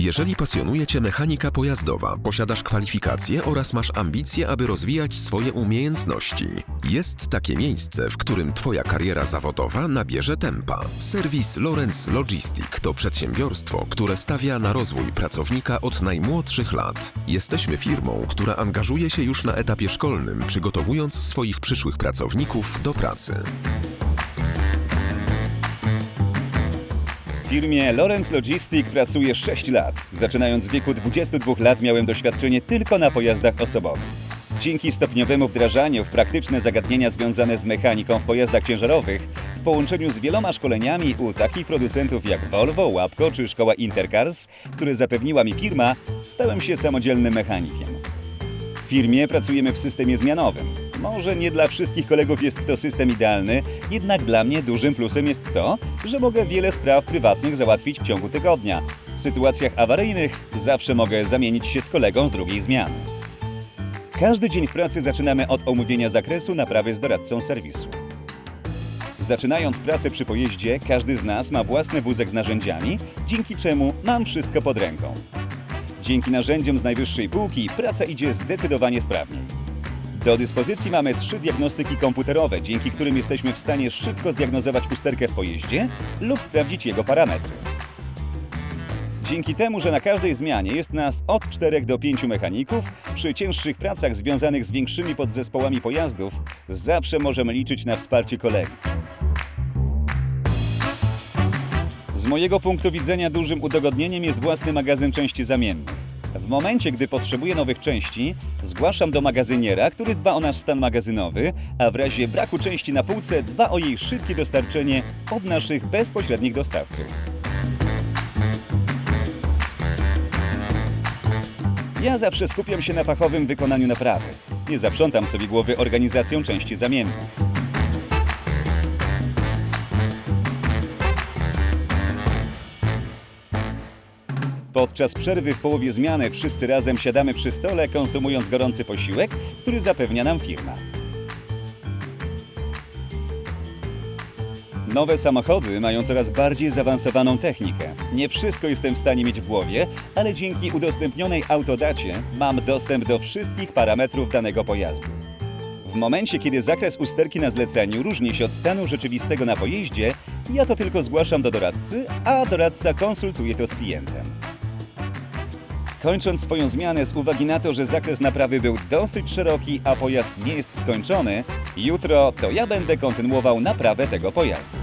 Jeżeli pasjonuje Cię mechanika pojazdowa, posiadasz kwalifikacje oraz masz ambicje, aby rozwijać swoje umiejętności, jest takie miejsce, w którym Twoja kariera zawodowa nabierze tempa. Serwis Lorenz Logistic to przedsiębiorstwo, które stawia na rozwój pracownika od najmłodszych lat. Jesteśmy firmą, która angażuje się już na etapie szkolnym, przygotowując swoich przyszłych pracowników do pracy. Firmie Lorenz Logistic pracuję 6 lat. Zaczynając w wieku 22 lat miałem doświadczenie tylko na pojazdach osobowych. Dzięki stopniowemu wdrażaniu w praktyczne zagadnienia związane z mechaniką w pojazdach ciężarowych, w połączeniu z wieloma szkoleniami u takich producentów jak Volvo, Łapko czy szkoła Intercars, które zapewniła mi firma, stałem się samodzielnym mechanikiem. W firmie pracujemy w systemie zmianowym. Może nie dla wszystkich kolegów jest to system idealny, jednak dla mnie dużym plusem jest to, że mogę wiele spraw prywatnych załatwić w ciągu tygodnia. W sytuacjach awaryjnych zawsze mogę zamienić się z kolegą z drugiej zmiany. Każdy dzień w pracy zaczynamy od omówienia zakresu naprawy z doradcą serwisu. Zaczynając pracę przy pojeździe, każdy z nas ma własny wózek z narzędziami, dzięki czemu mam wszystko pod ręką. Dzięki narzędziom z najwyższej półki praca idzie zdecydowanie sprawniej. Do dyspozycji mamy trzy diagnostyki komputerowe, dzięki którym jesteśmy w stanie szybko zdiagnozować usterkę w pojeździe lub sprawdzić jego parametry. Dzięki temu, że na każdej zmianie jest nas od 4 do 5 mechaników, przy cięższych pracach związanych z większymi podzespołami pojazdów, zawsze możemy liczyć na wsparcie kolegi. Z mojego punktu widzenia dużym udogodnieniem jest własny magazyn części zamiennych. W momencie, gdy potrzebuję nowych części, zgłaszam do magazyniera, który dba o nasz stan magazynowy, a w razie braku części na półce dba o jej szybkie dostarczenie od naszych bezpośrednich dostawców. Ja zawsze skupiam się na fachowym wykonaniu naprawy. Nie zaprzątam sobie głowy organizacją części zamiennych. Podczas przerwy w połowie zmiany wszyscy razem siadamy przy stole, konsumując gorący posiłek, który zapewnia nam firma. Nowe samochody mają coraz bardziej zaawansowaną technikę. Nie wszystko jestem w stanie mieć w głowie, ale dzięki udostępnionej autodacie mam dostęp do wszystkich parametrów danego pojazdu. W momencie, kiedy zakres usterki na zleceniu różni się od stanu rzeczywistego na pojeździe, ja to tylko zgłaszam do doradcy, a doradca konsultuje to z klientem. Kończąc swoją zmianę z uwagi na to, że zakres naprawy był dosyć szeroki, a pojazd nie jest skończony, jutro to ja będę kontynuował naprawę tego pojazdu.